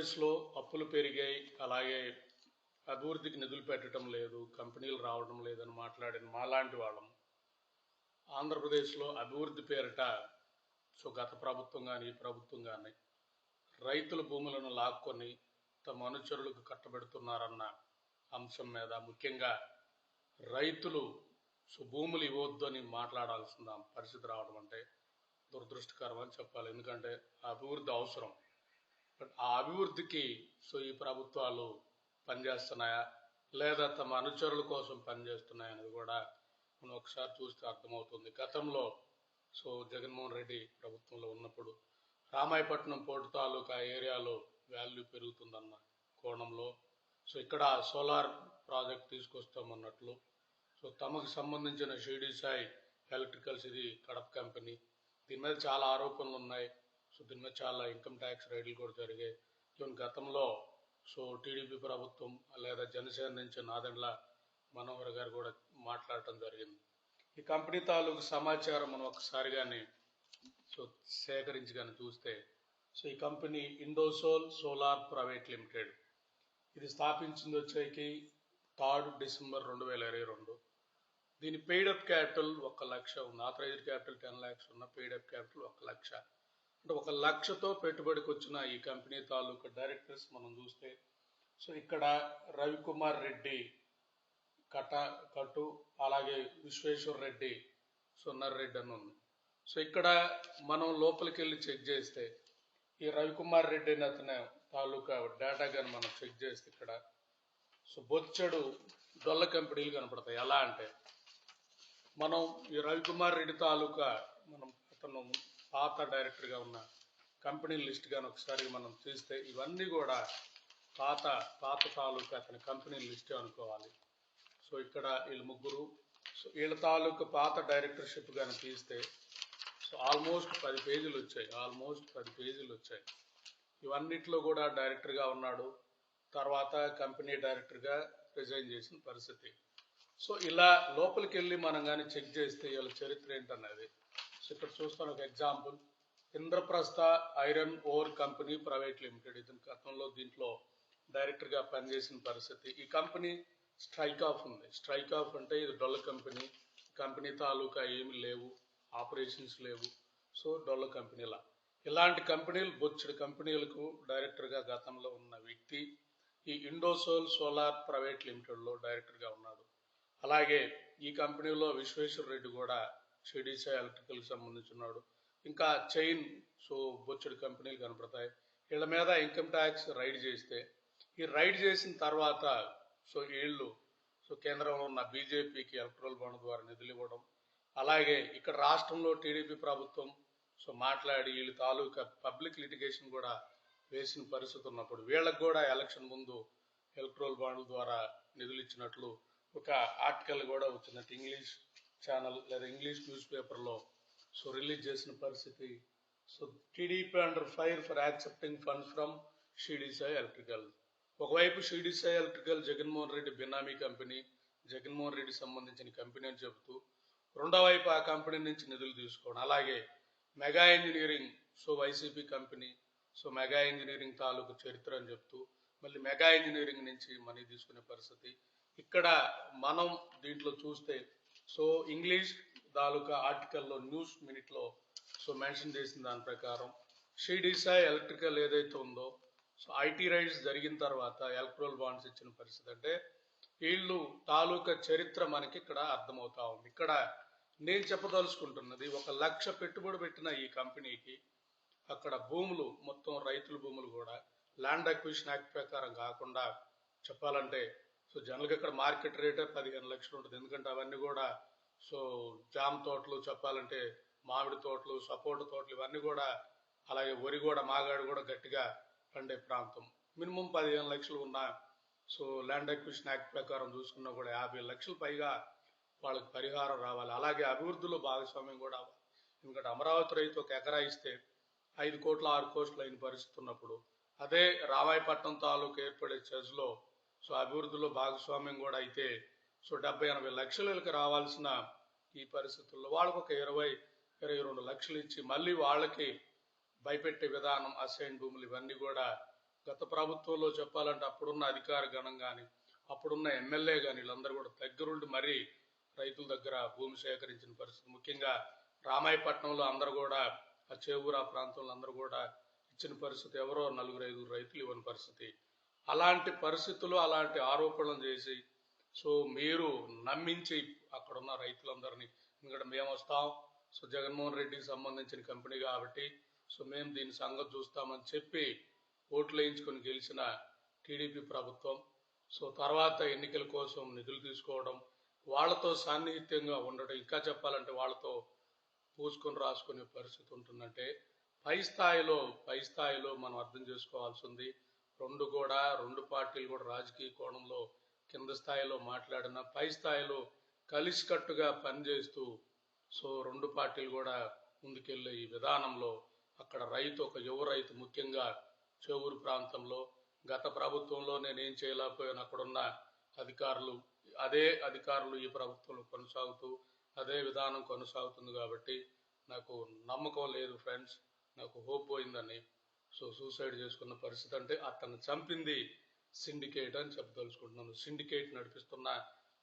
ఆంధ్రప్రదేశ్లో అప్పులు పెరిగాయి. అలాగే అభివృద్ధికి నిధులు పెట్టడం లేదు కంపెనీలు రావడం లేదని మాట్లాడిన మాలాంటి వాళ్ళం. ఆంధ్రప్రదేశ్లో అభివృద్ధి పేరిట సో గత ప్రభుత్వం కానీ ఈ ప్రభుత్వం కానీ రైతుల భూములను లాక్కొని తమ అనుచరులకు కట్టబెడుతున్నారన్న అంశం మీద ముఖ్యంగా రైతులు సో భూములు ఇవ్వద్దు అని మాట్లాడాల్సిన పరిస్థితి రావడం అంటే దురదృష్టకరం అని చెప్పాలి. ఎందుకంటే ఆ అభివృద్ధి అవసరం. బట్ ఆ అభివృద్ధికి సో ఈ ప్రభుత్వాలు పనిచేస్తున్నాయా? లేదా తమ అనుచరుల కోసం పనిచేస్తున్నాయా అనేది కూడా మనం ఒకసారి చూస్తే అర్థమవుతుంది. గతంలో సో జగన్మోహన్ రెడ్డి ప్రభుత్వంలో ఉన్నప్పుడు రామాయపట్నం పోర్టు తాలూకా ఏరియాలో వాల్యూ పెరుగుతుందన్న కోణంలో సో ఇక్కడ సోలార్ ప్రాజెక్ట్ తీసుకొస్తామన్నట్లు సో తమకు సంబంధించిన షిరిడి సాయి ఎలక్ట్రికల్స్ ఇది కడప కంపెనీ దీని మీద చాలా ఆరోపణలు ఉన్నాయి. సో దీని మీద చాలా ఇన్కమ్ ట్యాక్స్ రైడ్లు కూడా జరిగాయి. ఈవెన్ గతంలో సో టీడీపీ ప్రభుత్వం లేదా జనసేన నుంచి నాదెండ్ల మనోహర్ గారు కూడా మాట్లాడటం జరిగింది. ఈ కంపెనీ తాలూకు సమాచారం మనం ఒకసారి కానీ సో సేకరించి కానీ చూస్తే సో ఈ company Indosol solar private limited. ఇది స్థాపించింది వచ్చేకి థర్డ్ డిసెంబర్ రెండు వేల ఇరవై రెండు. దీని పెయిడ్ అప్ క్యాపిటల్ ఒక లక్ష ఉంది. ఆథరైజ్డ్ క్యాపిటల్ టెన్ ల్యాక్స్ ఉన్న పెయిడ్ అప్ క్యాపిటల్ ఒక లక్ష. అంటే ఒక లక్షతో పెట్టుబడికి వచ్చిన ఈ కంపెనీ తాలూకా డైరెక్టర్స్ మనం చూస్తే సో ఇక్కడ రవికుమార్ రెడ్డి కట కటు అలాగే విశ్వేశ్వర్ రెడ్డి సున్నారెడ్డి అని ఉంది. సో ఇక్కడ మనం లోపలికి వెళ్ళి చెక్ చేస్తే ఈ రవికుమార్ రెడ్డి అని అతని తాలూకా డేటా కానీ మనం చెక్ చేస్తే ఇక్కడ సో బొచ్చడు డొల్ల కంపెనీలు కనపడతాయి. ఎలా అంటే మనం ఈ రవికుమార్ రెడ్డి తాలూకా మనం అతను పాత డైరెక్టర్గా ఉన్న కంపెనీ లిస్ట్ కానీ ఒకసారి మనం చూస్తే ఇవన్నీ కూడా పాత పాత తాలూకా అతని కంపెనీ లిస్ట్ అనుకోవాలి. సో ఇక్కడ వీళ్ళు ముగ్గురు సో వీళ్ళ తాలూకా పాత డైరెక్టర్షిప్ కానీ తీస్తే సో ఆల్మోస్ట్ పది పేజీలు వచ్చాయి ఆల్మోస్ట్ పది పేజీలు వచ్చాయి. ఇవన్నిట్లో కూడా డైరెక్టర్గా ఉన్నాడు తర్వాత కంపెనీ డైరెక్టర్గా రిజైన్ చేసిన పరిస్థితి. సో ఇలా లోపలికి వెళ్ళి మనం కానీ చెక్ చేస్తే వీళ్ళ చరిత్ర ఏంటన్నది. ఇక్కడ చూస్తాను ఒక example. Indraprastha iron ore company private limited. ఇతని గతంలో దీంట్లో డైరెక్టర్గా పనిచేసిన పరిస్థితి. ఈ కంపెనీ స్ట్రైక్ ఆఫ్ ఉంది. స్ట్రైక్ ఆఫ్ అంటే ఇది డొల్ల కంపెనీ. కంపెనీ తాలూకా ఏమి లేవు. ఆపరేషన్స్ లేవు. సో డొల్ల కంపెనీలా. ఇలాంటి కంపెనీలు బొచ్చడి కంపెనీలకు డైరెక్టర్గా గతంలో ఉన్న వ్యక్తి ఈ ఇండోసోల్ సోలార్ ప్రైవేట్ లిమిటెడ్లో డైరెక్టర్గా ఉన్నాడు. అలాగే ఈ కంపెనీలో విశ్వేశ్వర రెడ్డి కూడా షిడీసా ఎలక్ట్రికల్కి సంబంధించున్నాడు. ఇంకా చైన్ సో బొచ్చడి కంపెనీలు కనపడతాయి. వీళ్ళ మీద ఇన్కమ్ ట్యాక్స్ రైడ్ చేస్తే ఈ రైడ్ చేసిన తర్వాత సో వీళ్ళు సో కేంద్రంలో ఉన్న బీజేపీకి ఎలక్ట్రల్ బాండ్ ద్వారా నిధులు ఇవ్వడం అలాగే ఇక్కడ రాష్ట్రంలో టీడీపీ ప్రభుత్వం సో మాట్లాడి వీళ్ళ తాలూకా పబ్లిక్ లిటిగేషన్ కూడా వేసిన పరిస్థితి ఉన్నప్పుడు వీళ్ళకు కూడా ఎలక్షన్ ముందు ఎలక్ట్రల్ బాండ్ల ద్వారా నిధులు ఇచ్చినట్లు ఒక ఆర్టికల్ కూడా వచ్చినట్టు ఇంగ్లీష్ ఛానల్ లేదా ఇంగ్లీష్ న్యూస్ పేపర్లో సో రిలీజ్ చేసిన పరిస్థితి. So TDP under fire for accepting funds from Shirdi Sai electrical ఒకవైపు షీడీసాయి ఎలక్ట్రికల్ జగన్మోహన్ రెడ్డి బినామీ కంపెనీ జగన్మోహన్ రెడ్డి సంబంధించిన కంపెనీ అని చెబుతూ రెండో వైపు ఆ కంపెనీ నుంచి నిధులు తీసుకోవడం. అలాగే Megha engineering so YCP company so Megha engineering తాలూకు చరిత్ర అని చెప్తూ మళ్ళీ మెగా ఇంజనీరింగ్ నుంచి మనీ తీసుకునే పరిస్థితి. ఇక్కడ మనం దీంట్లో చూస్తే సో ఇంగ్లీష్ తాలూకా ఆర్టికల్లో న్యూస్ మినిట్లో సో మెన్షన్ చేసిన దాని ప్రకారం షీడీసాయి ఎలక్ట్రికల్ ఏదైతే ఉందో సో ఐటీ రైడ్స్ జరిగిన తర్వాత ఎలక్ట్రల్ బాండ్స్ ఇచ్చిన పరిస్థితి అంటే వీళ్ళు తాలూకా చరిత్ర మనకి ఇక్కడ అర్థమవుతా ఉంది. ఇక్కడ నేను చెప్పదలుచుకుంటున్నది ఒక లక్ష పెట్టుబడి పెట్టిన ఈ కంపెనీకి అక్కడ భూములు మొత్తం రైతుల భూములు కూడా ల్యాండ్ అక్విజిషన్ యాక్ట్ ప్రకారం కాకుండా చెప్పాలంటే సో జనరల్గా ఇక్కడ మార్కెట్ రేటే పదిహేను లక్షలు ఉంటుంది. ఎందుకంటే అవన్నీ కూడా సో జామ తోటలు చెప్పాలంటే మామిడి తోటలు సపోటా తోటలు ఇవన్నీ కూడా అలాగే వరి కూడా మాగాడు కూడా గట్టిగా పండే ప్రాంతం. మినిమం పదిహేను లక్షలు ఉన్న సో ల్యాండ్ అక్విజిషన్ యాక్ట్ ప్రకారం చూసుకున్నా కూడా యాభై లక్షలు పైగా వాళ్ళకి పరిహారం రావాలి. అలాగే అభివృద్ధిలో భాగస్వామ్యం కూడా ఎందుకంటే అమరావతి రైతు ఒక ఎకరా ఇస్తే ఐదు కోట్ల ఆరు కోట్లు అయిన పరిస్థితి ఉన్నప్పుడు అదే రామాయపట్నం తాలూకు ఏర్పడే చర్చిలో సో అభివృద్ధిలో భాగస్వామ్యం కూడా అయితే సో డెబ్బై ఎనభై లక్షలకి రావాల్సిన ఈ పరిస్థితుల్లో వాళ్ళకు ఒక ఇరవై ఇరవై రెండు లక్షలు ఇచ్చి మళ్ళీ వాళ్ళకి భయపెట్టే విధానం అసైన్ భూములు ఇవన్నీ కూడా గత ప్రభుత్వంలో చెప్పాలంటే అప్పుడున్న అధికార గణం కానీ అప్పుడున్న ఎమ్మెల్యే కానీ వీళ్ళందరూ కూడా దగ్గరుండి మరీ రైతుల దగ్గర భూమి సేకరించిన పరిస్థితి. ముఖ్యంగా రామాయపట్నంలో అందరూ కూడా ఆ చేవూరు ఆ ప్రాంతంలో అందరూ కూడా ఇచ్చిన పరిస్థితి ఎవరో నలుగురు ఐదుగురు రైతులు ఇవ్వని పరిస్థితి. అలాంటి పరిస్థితులు అలాంటి ఆరోపణలు చేసి సో మీరు నమ్మించి అక్కడ ఉన్న రైతులందరినీ ఎందుకంటే మేము వస్తాం సో జగన్మోహన్ రెడ్డికి సంబంధించిన కంపెనీ కాబట్టి సో మేము దీని సంగతి చూస్తామని చెప్పి ఓట్లు వేయించుకొని గెలిచిన టీడీపీ ప్రభుత్వం సో తర్వాత ఎన్నికల కోసం నిధులు తీసుకోవడం వాళ్ళతో సాన్నిహిత్యంగా ఉండడం ఇంకా చెప్పాలంటే వాళ్ళతో పూసుకొని రాసుకునే పరిస్థితి ఉంటుందంటే పై స్థాయిలో పై స్థాయిలో మనం అర్థం చేసుకోవాల్సి ఉంది రెండు కూడా రెండు పార్టీలు కూడా రాజకీయ కోణంలో కింద స్థాయిలో మాట్లాడిన పై స్థాయిలో కలిసికట్టుగా పనిచేస్తూ సో రెండు పార్టీలు కూడా ముందుకెళ్ళే ఈ విధానంలో అక్కడ రైతు ఒక యువ రైతు ముఖ్యంగా చెవురు ప్రాంతంలో గత ప్రభుత్వంలో నేనేం చేయలేకపోయాను అక్కడున్న అధికారులు అదే అధికారులు ఈ ప్రభుత్వంలో కొనసాగుతూ అదే విధానం కొనసాగుతుంది కాబట్టి నాకు నమ్మకం లేదు ఫ్రెండ్స్ నాకు హోప్ పోయిందని. సో సూసైడ్ చేసుకున్న పరిస్థితి అంటే అతను చంపింది సిండికేట్ అని చెప్పదలుచుకుంటున్నాను. సిండికేట్ నడిపిస్తున్న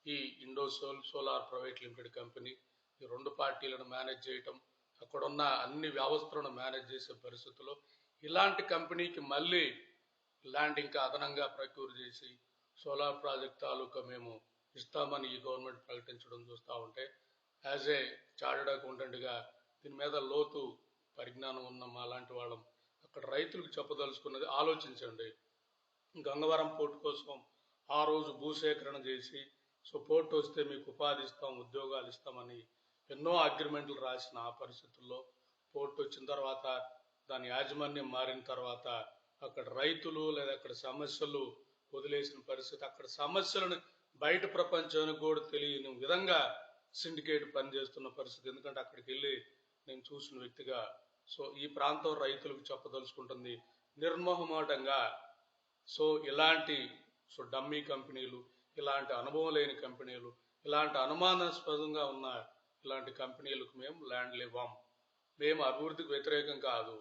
ఈ Indosol solar private limited company ఈ రెండు పార్టీలను మేనేజ్ చేయటం అక్కడున్న అన్ని వ్యవస్థలను మేనేజ్ చేసే పరిస్థితుల్లో ఇలాంటి కంపెనీకి మళ్ళీ ల్యాండ్ ఇంకా అదనంగా ప్రక్యూర్ చేసి సోలార్ ప్రాజెక్ట్ తాలూకా మేము ఇస్తామని ఈ గవర్నమెంట్ ప్రకటించడం చూస్తూ ఉంటే యాజ్ ఏ చార్టెడ్ అకౌంటెంట్గా దీని మీద లోతు పరిజ్ఞానం ఉన్న మా లాంటి వాళ్ళం అక్కడ రైతులకు చెప్పదలుచుకున్నది ఆలోచించండి. గంగవరం పోర్టు కోసం ఆ రోజు భూసేకరణ చేసి సో పోర్టు వస్తే మీకు ఉపాధి ఇస్తాం ఉద్యోగాలు ఇస్తామని ఎన్నో అగ్రిమెంట్లు రాసిన ఆ పరిస్థితుల్లో పోర్టు వచ్చిన తర్వాత దాని యాజమాన్యం మారిన తర్వాత అక్కడ రైతులు లేదా అక్కడ సమస్యలు వదిలేసిన పరిస్థితి అక్కడ సమస్యలను బయట ప్రపంచానికి కూడా తెలియని విధంగా సిండికేట్ పనిచేస్తున్న పరిస్థితి. ఎందుకంటే అక్కడికి వెళ్ళి నేను చూసిన వ్యక్తిగా సో ఈ ప్రాంతం రైతులకు చెప్పదలుచుకుంటుంది నిర్మోహమాటంగా. సో ఇలాంటి సో డమ్మీ కంపెనీలు ఇలాంటి అనుభవం లేని కంపెనీలు ఇలాంటి అనుమానాస్పదంగా ఉన్న ఇలాంటి కంపెనీలకు మేము ల్యాండ్లు ఇవ్వం మేము అభివృద్ధికి వ్యతిరేకం కాదు.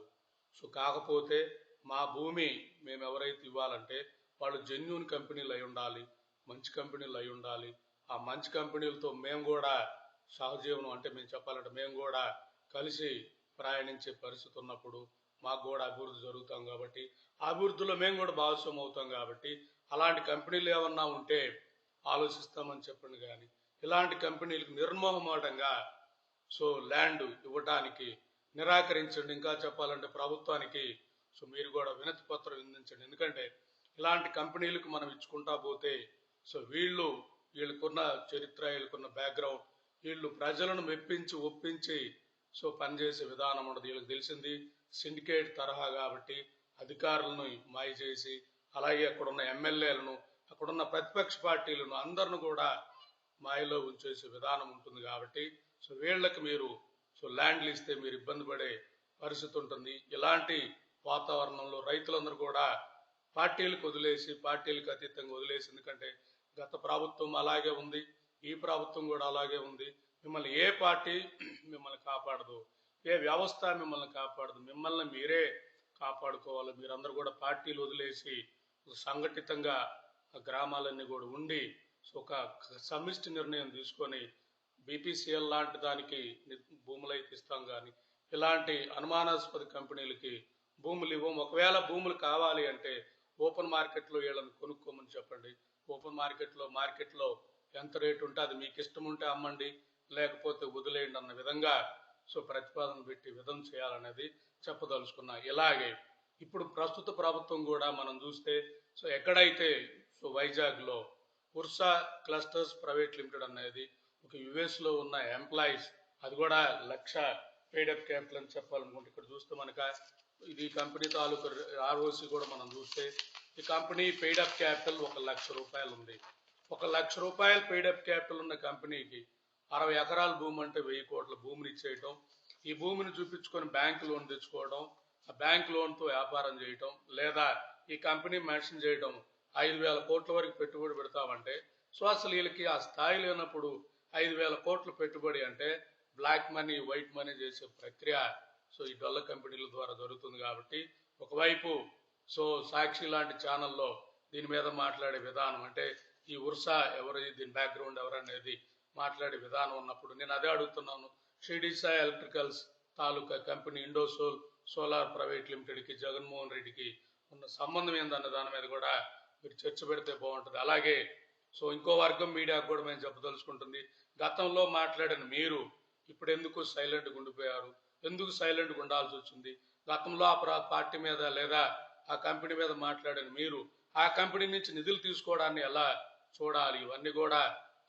సో కాకపోతే మా భూమి మేము ఎవరైతే ఇవ్వాలంటే వాళ్ళు జెన్యున్ కంపెనీలు అయి ఉండాలి మంచి కంపెనీలు అయి ఉండాలి. ఆ మంచి కంపెనీలతో మేము కూడా సహజీవనం అంటే మేము చెప్పాలంటే మేము కూడా కలిసి ప్రయాణించే పరిస్థితి ఉన్నప్పుడు మాకు కూడా అభివృద్ధి జరుగుతాం కాబట్టి అభివృద్ధిలో మేము కూడా భాగస్వామ్యం అవుతాం కాబట్టి అలాంటి కంపెనీలు ఏమన్నా ఉంటే ఆలోచిస్తామని చెప్పండి కానీ ఇలాంటి కంపెనీలకు నిర్మోహమాటంగా సో ల్యాండ్ ఇవ్వటానికి నిరాకరించండి. ఇంకా చెప్పాలంటే ప్రభుత్వానికి సో మీరు కూడా వినతి పత్రం అందించండి ఎందుకంటే ఇలాంటి కంపెనీలకు మనం ఇచ్చుకుంటా పోతే సో వీళ్ళు వీళ్ళకున్న చరిత్ర వీళ్ళకున్న బ్యాక్గ్రౌండ్ వీళ్ళు ప్రజలను మెప్పించి ఒప్పించి సో పనిచేసే విధానం ఉండదు వీళ్ళకి తెలిసింది సిండికేట్ తరహా కాబట్టి అధికారులను మాయ చేసి అలాగే అక్కడున్న ఎమ్మెల్యేలను అక్కడున్న ప్రతిపక్ష పార్టీలను అందరిని కూడా మాయలో ఉంచేసే విధానం ఉంటుంది కాబట్టి సో వీళ్ళకి మీరు సో ల్యాండ్లు ఇస్తే మీరు ఇబ్బంది పడే పరిస్థితి ఉంటుంది. ఇలాంటి వాతావరణంలో రైతులందరూ కూడా పార్టీలకు వదిలేసి పార్టీలకు అతీతంగా వదిలేసి ఎందుకంటే గత ప్రభుత్వం అలాగే ఉంది ఈ ప్రభుత్వం కూడా అలాగే ఉంది. మిమ్మల్ని ఏ పార్టీ మిమ్మల్ని కాపాడదు ఏ వ్యవస్థ మిమ్మల్ని కాపాడదు మిమ్మల్ని మీరే కాపాడుకోవాలి. మీరందరూ కూడా పార్టీలు వదిలేసి సంఘటితంగా గ్రామాలన్నీ కూడా ఉండి ఒక సమిష్టి నిర్ణయం తీసుకొని బీపీసీఎల్ లాంటి దానికి భూములు అయితే ఇస్తాం కానీ ఇలాంటి అనుమానాస్పద కంపెనీలకి భూములు ఇవ్వం. ఒకవేళ భూములు కావాలి అంటే ఓపెన్ మార్కెట్లో వీళ్ళని కొనుక్కోమని చెప్పండి. ఓపెన్ మార్కెట్లో మార్కెట్లో ఎంత రేటు ఉంటే అది మీకు ఇష్టం ఉంటే అమ్మండి. లేకపోతే వదిలేయండి అన్న విధంగా సో ప్రతిపాదన పెట్టి విధం చేయాలనేది చెప్పదలుచుకున్నా. ఇలాగే ఇప్పుడు ప్రస్తుత ప్రభుత్వం కూడా మనం చూస్తే సో ఎక్కడైతే సో వైజాగ్లో ఉర్సా క్లస్టర్స్ ప్రైవేట్ లిమిటెడ్ అనేది ఒక యుఎస్లో ఉన్న ఎంప్లాయీస్ అది కూడా లక్ష పేడప్ క్యాపిటల్ అని చెప్పాలనుకుంటే ఇక్కడ చూస్తే మనక ఇది కంపెనీ తాలూకు ఆర్ఓసి కూడా మనం చూస్తే ఈ కంపెనీ పేడప్ క్యాపిటల్ ఒక లక్ష రూపాయలు ఉంది ఒక లక్ష రూపాయలు పేడప్ క్యాపిటల్ ఉన్న కంపెనీకి అరవై ఎకరాల భూమి అంటే వెయ్యి కోట్ల భూమిని ఇచ్చేయటం ఈ భూమిని చూపించుకొని బ్యాంక్ లోన్ తెచ్చుకోవడం ఆ బ్యాంక్ లోన్తో వ్యాపారం చేయటం లేదా ఈ కంపెనీ మెన్షన్ చేయటం ఐదు వేల కోట్ల వరకు పెట్టుబడి పెడతామంటే సో అసలు వీళ్ళకి ఆ స్థాయి లేనప్పుడు ఐదు వేల కోట్ల పెట్టుబడి అంటే బ్లాక్ మనీ వైట్ మనీ చేసే ప్రక్రియ సో ఈ డొల్ల కంపెనీల ద్వారా జరుగుతుంది కాబట్టి ఒకవైపు సో సాక్షి లాంటి ఛానల్లో దీని మీద మాట్లాడే విధానం అంటే ఈ ఉర్సా ఎవరు దీని బ్యాక్గ్రౌండ్ ఎవరనేది మాట్లాడే విధానం ఉన్నప్పుడు నేను అదే అడుగుతున్నాను. షిడిసా ఎలక్ట్రికల్స్ తాలూకా కంపెనీ ఇండోసోల్ సోలార్ ప్రైవేట్ లిమిటెడ్కి జగన్మోహన్ రెడ్డికి ఉన్న సంబంధం ఏందన్న దాని మీద కూడా మీరు చర్చ పెడితే బాగుంటుంది. అలాగే సో ఇంకో వర్గం మీడియాకు కూడా మేము చెప్పదలుచుకుంటుంది. గతంలో మాట్లాడిన మీరు ఇప్పుడు ఎందుకు సైలెంట్గా ఉండిపోయారు? ఎందుకు సైలెంట్గా ఉండాల్సి వచ్చింది? గతంలో ఆ పార్టీ మీద లేదా ఆ కంపెనీ మీద మాట్లాడిన మీరు ఆ కంపెనీ నుంచి నిధులు తీసుకోవడాన్ని ఎలా చూడాలి? ఇవన్నీ కూడా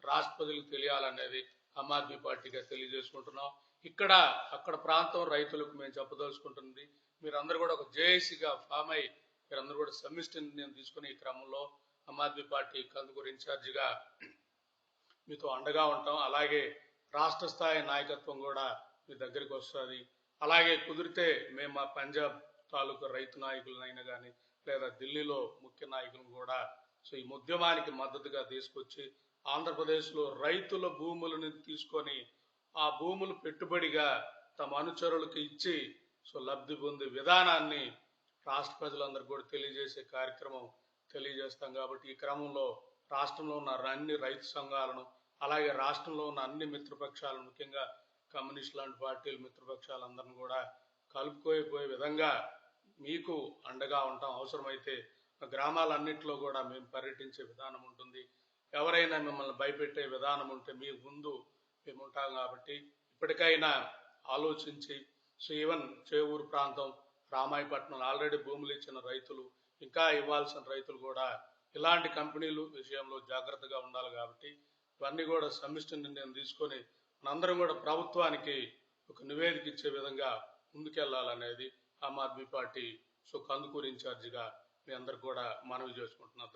రాష్ట్రపతులకు తెలియాలనేది ఆమ్ ఆద్మీ పార్టీగా తెలియజేసుకుంటున్నాం. ఇక్కడ అక్కడ ప్రాంతం రైతులకు మేము చెప్పదలుచుకుంటుంది మీరందరూ కూడా ఒక జేఏసీగా ఫామ్ అయి మీరందరూ కూడా సమిష్టి నిర్ణయం తీసుకుని ఈ క్రమంలో ఆమ్ ఆద్మీ పార్టీ కందుకూరు ఇన్ఛార్జిగా మీతో అండగా ఉంటాం. అలాగే రాష్ట్ర స్థాయి నాయకత్వం కూడా మీ దగ్గరికి వస్తుంది. అలాగే కుదిరితే మేము మా పంజాబ్ తాలూకా రైతు నాయకులనైనా కానీ లేదా ఢిల్లీలో ముఖ్య నాయకులను కూడా సో ఈ ఉద్యమానికి మద్దతుగా తీసుకొచ్చి ఆంధ్రప్రదేశ్లో రైతుల భూములను తీసుకొని ఆ భూములు పెట్టుబడిగా తమ అనుచరులకు ఇచ్చి సో లబ్ధి పొందే విధానాన్ని రాష్ట్ర ప్రజలందరూ కూడా తెలియజేసే కార్యక్రమం తెలియజేస్తాం కాబట్టి ఈ క్రమంలో రాష్ట్రంలో ఉన్న అన్ని రైతు సంఘాలను అలాగే రాష్ట్రంలో ఉన్న అన్ని మిత్రపక్షాలను ముఖ్యంగా కమ్యూనిస్ట్ లాంటి పార్టీలు మిత్రపక్షాలందరిని కూడా కలుపుకోయిపోయే విధంగా మీకు అండగా ఉంటాం అవసరమైతే మా గ్రామాలన్నింటిలో కూడా మేము పర్యటించే విధానం ఉంటుంది. ఎవరైనా మిమ్మల్ని భయపెట్టే విధానం ఉంటే మీ ముందు మేము ఉంటాం కాబట్టి ఇప్పటికైనా ఆలోచించి సో ఈవెన్ చేవూరు ప్రాంతం రామాయపట్నం ఆల్రెడీ భూములు ఇచ్చిన రైతులు ఇంకా ఇవ్వాల్సిన రైతులు కూడా ఇలాంటి కంపెనీలు విషయంలో జాగ్రత్తగా ఉండాలి కాబట్టి ఇవన్నీ కూడా సమిష్టి నిర్ణయం తీసుకొని మనందరం కూడా ప్రభుత్వానికి ఒక నివేదిక ఇచ్చే విధంగా ముందుకెళ్ళాలనేది ఆమ్ ఆద్మీ పార్టీ సో కందుకూరు ఇన్ఛార్జిగా మీ అందరు కూడా మనవి చేసుకుంటున్నారు